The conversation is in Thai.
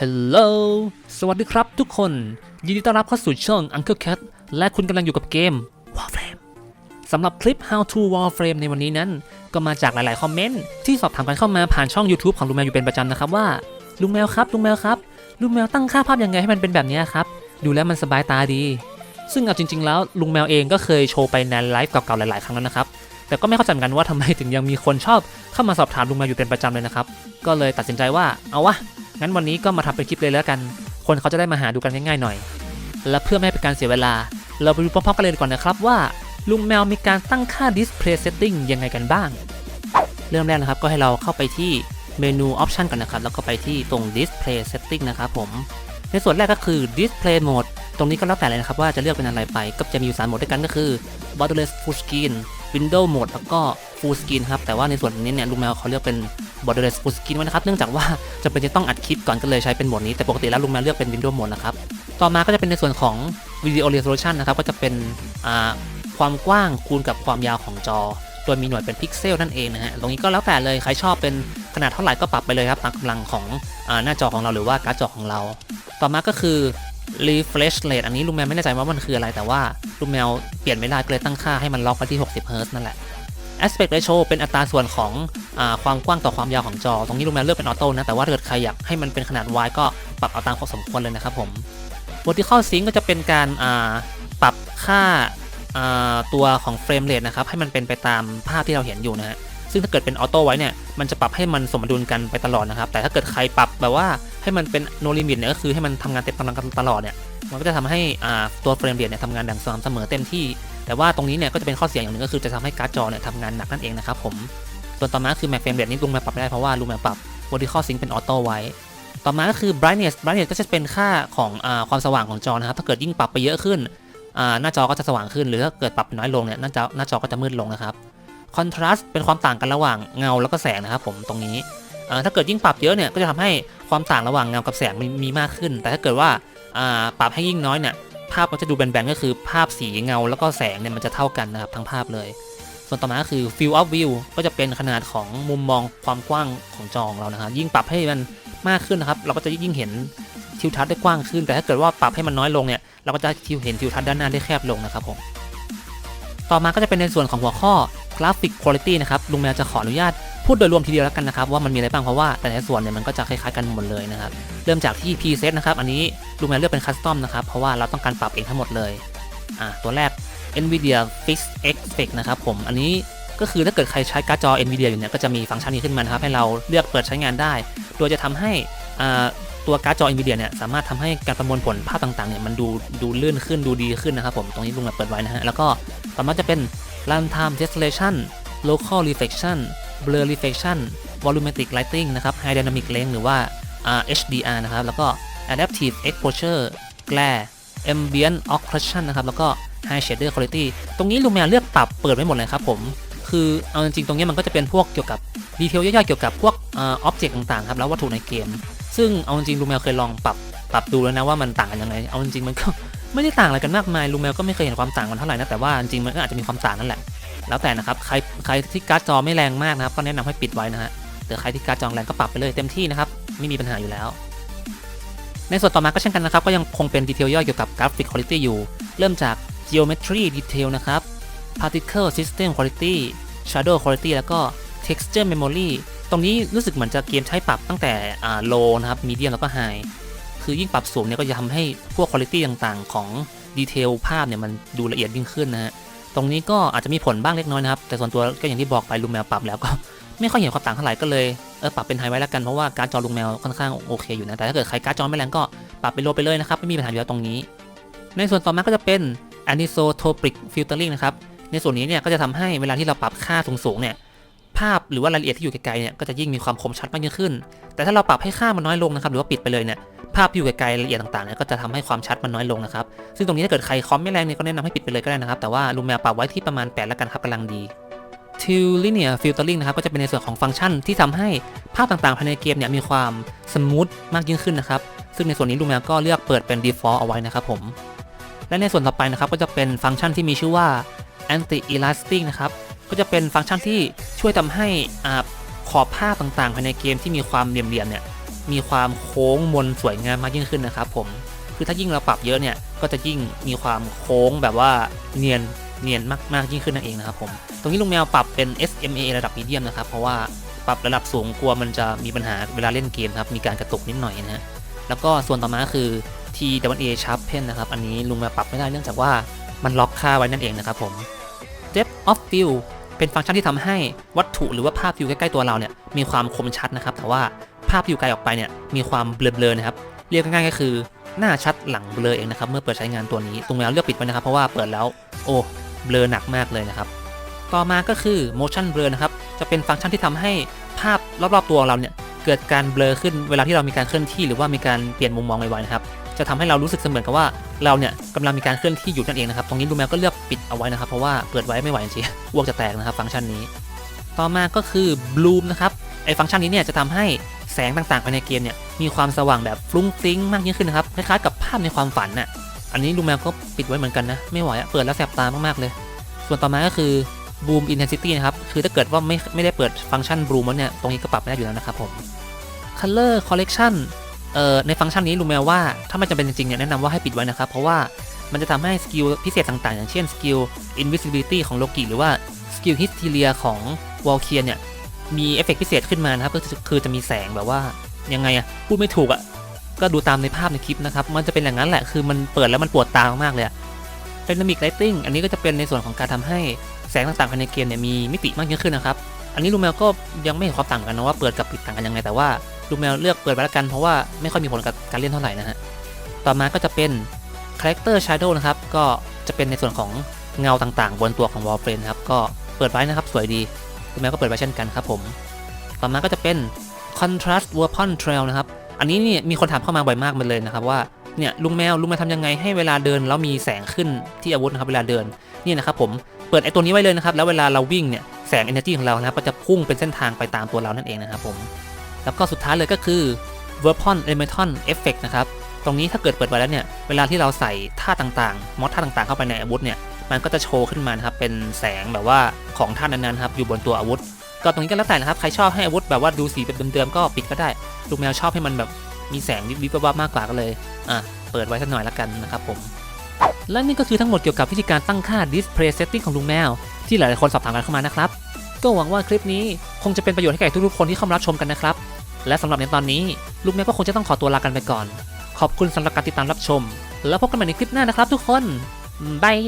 ฮัลโหล สวัสดีครับทุกคน ยินดีต้อนรับเข้าสู่ช่อง Uncle Cat และคุณกำลังอยู่กับเกม Warframe สำหรับคลิป How to Warframe ในวันนี้นั้น ก็มาจากหลาย ๆ คอมเมนต์ที่สอบถามกันเข้ามาผ่านช่อง YouTube ของลุงแมวอยู่เป็นประจำนะครับว่า ลุงแมวครับ ลุงแมวครับ ลุงแมวตั้งค่าภาพยังไงให้มันเป็นแบบนี้ครับ ดูแล้วมันสบายตาดี ซึ่งเอาจริง ๆ แล้วลุงแมวเองก็เคยโชว์ไปในไลฟ์เก่า ๆ หลาย ๆ ครั้งแล้วนะครับแต่ก็ไม่เข้าใจเหมือนกันว่าทำไมถึงยังมีคนชอบเข้ามาสอบถามลุงแมวอยู่เป็นประจำเลยนะครับ ก็เลยตัดสินใจว่าเอาวะ งั้นวันนี้ก็มาทำเป็นคลิปเลยแล้วกัน คนเขาจะได้มาหาดูกันง่ายๆหน่อย และเพื่อไม่ให้เป็นการเสียเวลา เราไปดูพร้อมๆกันเลยก่อนนะครับว่า ลุงแมวมีการตั้งค่า display setting ยังไงกันบ้าง เริ่มแรกนะครับก็ให้เราเข้าไปที่เมนู option ก่อนนะครับ แล้วก็ไปที่ตรง display setting นะครับผม ในส่วนแรกก็คือ display mode ตรงนี้ก็แล้วแต่เลยนะครับว่าจะเลือกเป็นอะไรไป ก็จะมีอยู่สามโหมดด้วยกันก็คือ borderless full screen window mode แล้วก็ full screen ครับแต่ว่าในส่วนนี้เนี่ยลุงแมวเขาเลือกเป็น borderless full screen ไว้นะครับเนื่องจากว่าจะเป็นจะต้องอัดคลิปก่อนก็เลยใช้เป็นโหมดนี้แต่ปกติแล้วลุงแมวเลือกเป็น window mode นะครับต่อมาก็จะเป็นในส่วนของ video resolution นะครับก็จะเป็นความกว้างคูณกับความยาวของจอโดยมีหน่วยเป็นพิกเซลนั่นเองนะฮะ ตรงนี้ก็แล้วแต่เลย ใครชอบเป็นขนาดเท่าไหร่ก็ปรับไปเลยครับตามกำลังของอหน้าจอของเราหรือว่าการ์ดจอของเรา ต่อมาก็คือ refresh rate อันนี้ลุงแมวไม่แน่ใจว่ามันคืออะไร แต่ว่าลุงแมวเปลี่ยนไม่ได้ก็เลยตั้งค่าให้มันล็อกไว้ที่ 60 Hz นั่นแหละ aspect ratio เป็นอัตราส่วนของอความกว้างต่อความยาวของจอ ตรงนี้ลุงแมวเลือกเป็นออโต้นะ แต่ว่าถ้าเกิดใครอยากให้มันเป็นขนาด wide ก็ปรับเอาตามความสมควรเลยนะครับผม vertical sync ก็จะเป็นการาปรับค่าาตัวของ frame rate นะครับ ให้มันเป็นไปตามภาพที่เราเห็นอยู่นะฮะ ซึ่งถ้าเกิดเป็นออโต้ไว้เนี่ย มันจะปรับให้มันสมดุลกันไปตลอดนะครับ แต่ถ้าเกิดใครปรับแบบว่าให้มันเป็น no limit เนี่ย ก็คือให้มันทำงานเต็มกำลังกันตลอดเนี่ย มันก็จะทำให้ตัวเฟรมเรทเนี่ยทำงานอย่างสม่ำเสมอเต็มที่ แต่ว่าตรงนี้เนี่ยก็จะเป็นข้อเสียอย่างหนึ่งก็คือจะทำให้การ์ดจอเนี่ยทำงานหนักนั่นเองนะครับผมส่วนต่อมาคือแม็กเฟรมเรทนี่ลุงแมวปรับไม่ได้เพราะว่าลุงแมวปรับ vertical sync เป็นออโต้ไว้ ต่อมาก็คือ brightness brightness ก็จะเป็นค่าของอความสว่างของจอนะครับถ้าเกิดยิ่งปรับไปเยอะขึ้นหน้าจอก็จะสว่างขึ้น หรือถ้าเกิดปรับน้อยลงเนี่ยหน้าจอหน้าจอก็จะมืดลงนะครับ contrast เป็นความต่างกันระหว่างเงาแล้วก็แสงนะครับผมตรงนี้ถ้าเกิดยิ่งปรับเยอะเนี่ยก็จะทำให้ความต่างระหว่างเงากับแสงมีมากขึ้น แต่ถ้าเกิดว่าปรับให้ยิ่งน้อยเนี่ย ภาพมันจะดูแบนๆก็คือภาพสีเงา แล้วก็แสงเนี่ยมันจะเท่ากันนะครับทั้งภาพเลย ส่วนต่อมาก็คือ field of view ก็จะเป็นขนาดของมุมมองความกว้างของจอของเรานะครับยิ่งปรับให้มันมากขึ้นนะครับ เราก็จะยิ่งเห็นทิวทัศน์ได้กว้างขึ้น แต่ถ้าเกิดว่าปรับให้มันน้อยลงเนี่ยเราก็จะทิวเห็นทิวทัศน์ด้านหน้าได้แคบลงนะครับผม ต่อมาก็จะเป็นในส่วนของหัวข้อ graphic quality นะครับลุงแมวจะขออนุญาตพูดโดยรวมทีเดียวแล้วกันนะครับว่ามันมีอะไรบ้างเพราะว่าแต่ละส่วนเนี่ยมันก็จะคล้ายๆกันหมดเลยนะครับเริ่มจากที่ preset นะครับอันนี้ลุงแมวเลือกเป็น custom นะครับเพราะว่าเราต้องการปรับเองทั้งหมดเลยอ่าตัวแรก NVIDIA Fix Effect นะครับผมอันนี้ก็คือถ้าเกิดใครใช้การ์ดจอ NVIDIA อยู่เนี่ยก็จะมีฟังก์ชันนี้ขึ้นมานะครับให้เราเลือกเปิดใช้งานได้ โดยจะทำให้อ่าตัวการ์ดจอ NVIDIA เนี่ยสามารถทำให้การประมวลผลภาพต่างๆเนี่ยมันดูดูลื่นขึ้นดูดีขึ้นนะครับผมตรงนี้ลุงแบบเปิดไว้นะฮะแล้วก็ ต่อมาจะเป็น Runtime Tessellation Local Reflection Blur Reflection Volumetric Lighting นะครับ High Dynamic Range หรือว่า HDR นะครับ แล้วก็ Adaptive Exposure Glare Ambient Occlusion นะครับ แล้วก็ High Shader Quality ตรงนี้ลุงแมวเลือกปรับเปิดไว้หมดเลยครับผม คือเอาจริงๆ ตรงนี้มันก็จะเป็นพวกเกี่ยวกับดีเทลย่อยๆ เกี่ยวกับพวกออบเจกต์ต่างๆ ครับ แล้ววัตถุในเกม ซึ่งเอาจริงๆลุงแมวเคยลองปรับปรับดูแล้วนะว่ามันต่างกันยังไง เอาจริงๆมันก็ ไม่ได้ต่างอะไรกันมากมายลุงแมวก็ไม่เคยเห็นความต่างกันเท่าไหร่นะแต่ว่าจริงๆมันก็อาจจะมีความต่างนั่นแหละ แล้วแต่นะครับใครใครที่การ์ดจอไม่แรงมากนะครับก็แนะนำให้ปิดไว้นะฮะแต่ใครที่การ์ดจอแรงก็ปรับไปเลยเต็มที่นะครับไม่มีปัญหาอยู่แล้ว ในส่วนต่อมาก็เช่นกันนะครับก็ยังคงเป็นดีเทลย่อยเกี่ยวกับกราฟิกคุณภาพอยู่เริ่มจาก geometry detail นะครับ particle system quality shadow quality แล้วก็ texture memory ตรงนี้รู้สึกเหมือนจะเกมใช้ปรับตั้งแต่อ่า low นะครับ medium แล้วก็ high คือยิ่งปรับสูงเนี่ยก็จะทำให้พวกคุณภาพต่างๆ ของดีเทลภาพเนี่ยมันดูละเอียดยิ่งขึ้นนะฮะตรงนี้ก็อาจจะมีผลบ้างเล็กน้อยนะครับ แต่ส่วนตัวก็อย่างที่บอกไปลุงแมวปรับแล้วก็ไม่ค่อยเห็นความต่างเท่าไหร่ก็เลยเออปรับเป็นไฮไว้แล้วกันเพราะว่าการ์ดจอลุงแมวค่อนข้างโอเคอยู่นะแต่ถ้าเกิดใครการ์ดจอไม่แรงก็ปรับไปโลไปเลยนะครับไม่มีปัญหาอยู่แล้วตรงนี้ ในส่วนต่อมาก็จะเป็น anisotropic filtering นะครับในส่วนนี้เนี่ยก็จะทำให้เวลาที่เราปรับค่าสูงๆเนี่ย ภาพหรือว่ารายละเอียดที่อยู่ไกลๆเนี่ยก็จะยิ่งมีความคมชัดมากยิ่งขึ้น แต่ถ้าเราปรับให้ค่ามันน้อยลงนะครับหรือว่าปิดไปเลยเนี่ยภาพที่อยู่ไกลๆรายละเอียดต่างๆเนี่ยก็จะทำให้ความชัดมันน้อยลงนะครับซึ่งตรงนี้ถ้าเกิดใครคอมไม่แรงเนี่ยก็แนะนำให้ปิดไปเลยก็ได้นะครับ แต่ว่าลุงแมวปรับไว้ที่ประมาณ 8 แล้วกันครับกำลังดี to linear filtering นะครับก็จะเป็นในส่วนของฟังก์ชันที่ทำให้ภาพต่างๆภายในเกมเนี่ยมีความสมูทมากยิ่งขึ้นนะครับซึ่งในส่วนนี้ลุงแมวก็เลือกเปิดเป็น default เอาไว้นะครับผมและในส่วนต่อไปนะครับก็จะเป็นฟังก์ชันที่มีชื่อว่า anti elastic นะครับ ก็จะเป็นฟังก์ชันที่ช่วยทำให้อ่าขอบภาพต่างๆภายในเกมที่มีความเหลี่ยมๆเนี่ยมีความโค้งมนสวยงามมากยิ่งขึ้นนะครับผมคือถ้ายิ่งเราปรับเยอะเนี่ยก็จะยิ่งมีความโค้งแบบว่าเนียนเนียนมากมากยิ่งขึ้นนั่นเองนะครับผมตรงนี้ลุงแมวปรับเป็น SMA ระดับมีเดียมนะครับเพราะว่าปรับระดับสูงกลัวมันจะมีปัญหาเวลาเล่นเกมครับมีการกระตุกนิดหน่อยนะฮะแล้วก็ส่วนต่อมาคือ T W A Sharpen นะครับอันนี้ลุงแมวปรับไม่ได้เนื่องจากว่ามันล็อกค่าไว้นั่นเองนะครับผม Depth of Field เป็นฟังก์ชันที่ทำให้วัตถุหรือว่าภาพอยู่ใกล้ๆตัวเราเนี่ยมีความคมชัดนะครับ แต่ว่าภาพอยู่ไกลออกไปเนี่ยมีความเบลอๆนะครับ เรียกง่ายๆก็คือหน้าชัดหลังเบลอเองนะครับเมื่อเปิดใช้งานตัวนี้ตรงแมวเลือกปิดไว้นะครับ เพราะว่าเปิดแล้วโอ้เบลอหนักมากเลยนะครับ ต่อมาก็คือ motion blur นะครับจะเป็นฟังก์ชันที่ทำให้ภาพรอบๆตัวเราเนี่ยเกิดการเบลอขึ้นเวลาที่เรามีการเคลื่อนที่หรือว่ามีการเปลี่ยนมุมมองไวๆนะครับ จะทำให้เรารู้สึกเสมือนกับว่าเราเนี่ยกำลังมีการเคลื่อนที่อยู่นั่นเองนะครับตรงนี้ดูแมวก็เลือกปิดเอาไว้นะครับเพราะว่าเปิดไว้ไม่ไหวจริงๆอ้วกจะแตกนะครับฟังก์ชันนี้ ต่อมาก็คือ bloom นะครับไอฟังก์ชันนี้เนี่ยจะทำให้แสงต่างๆภายในเกมเนี่ยมีความสว่างแบบฟลุ้งฟิ้งมากยิ่งขึ้นนะครับคล้ายๆกับภาพในความฝันน่ะอันนี้ดูแมวก็ปิดไว้เหมือนกันนะไม่ไหวอะเปิดแล้วแสบตามากๆเลย ส่วนต่อมาก็คือ boom intensity นะครับคือถ้าเกิดว่าไม่ไม่ได้เปิดฟังก์ชัน bloom แล้วเนี่ยตรงนี้ก็ปรับไม่ได้อยู่แล้วนะครับผม color collection เอ่อในฟังก์ชันนี้ลุงแมว่าถ้าไม่จำเป็นจริงๆเนี่ยแนะนำว่าให้ปิดไว้นะครับ เพราะว่ามันจะทำให้สกิลพิเศษต่างๆ อย่างเช่นสกิล invisibility ของโลกิหรือว่าสกิล hysteria ของวอลเคียเนี่ยมีเอฟเฟกต์พิเศษขึ้นมานะครับก็คือจะมีแสงแบบว่ายังไงอะพูดไม่ถูกอะก็ดูตามในภาพในคลิปนะครับ มันจะเป็นอย่างนั้นแหละคือมันเปิดแล้วมันปวดตามากๆเลยอะ Dynamic Lighting อันนี้ก็จะเป็นในส่วนของการทำให้แสงต่างๆภายในเกมเนี่ยมีมิติมากยิ่งขึ้นนะครับ อันนี้ลูแมวก็ยังไม่เห็นความต่างกันนะว่าเปิดกับปิดต่างกันยังไงแต่ว่า ลูแมวเลือกเปิดไว้ละกันเพราะว่าไม่ค่อยมีผลกับการเล่นเท่าไหร่นะฮะ ต่อมาก็จะเป็น Character Shadow นะครับ ก็จะเป็นในส่วนของเงาต่างๆ บนตัวของ Warframe นะครับ ก็เปิดไว้นะครับ สวยดีลูแมวก็เปิดไว้เช่นกันครับผม ต่อมาก็จะเป็น Contrast Weapon Trail นะครับ อันนี้นี่มีคนถามเข้ามาบ่อยมากมันเลยนะครับว่า เนี่ยลุงแมวลุงแมวทำยังไงให้เวลาเดินแล้วมีแสงขึ้นที่อาวุธนะครับเวลาเดิน นี่นะครับผมเปิดไอตัวนี้ไว้เลยนะครับ แล้วเวลาเราวิ่งเนี่ยแสง energy ของเรานะครับก็จะพุ่งเป็นเส้นทางไปตามตัวเรานั่นเองนะครับผม แล้วก็สุดท้ายเลยก็คือ Weapon Elemental Effect นะครับ ตรงนี้ถ้าเกิดเปิดไว้แล้วเนี่ย เวลาที่เราใส่ท่าต่างๆ มอดท่าต่างๆ เข้าไปในอาวุธเนี่ย มันก็จะโชว์ขึ้นมานครับ เป็นแสงแบบว่าของท่านั้นๆครับ อยู่บนตัวอาวุธ ก็ตรงนี้ก็แล้วแต่นะครับ ใครชอบให้อาวุธแบบว่าดูสีแบบเดิมๆ ก็ปิดก็ได้ ลูกแมวชอบให้มันแบบมีแสงวิบวับมากกว่าก็เลย อะ เปิดไว้สักหน่อยละกันนะครับผม และนี่ก็คือทั้งหมดเกี่ยวกับวิธีการตั้งค่า Display Setting ของลุงแมว ที่หลายๆคนสอบถามกันเข้ามานะครับ ก็หวังว่าคลิปนี้คงจะเป็นประโยชน์ให้แก่ทุกๆคนที่เข้ามารับชมกันนะครับ และสำหรับในตอนนี้ลูกแมวก็คงจะต้องขอตัวลากันไปก่อน ขอบคุณสำหรับการติดตามรับชม แล้วพบกันใหม่ในคลิปหน้านะครับทุกคนบาย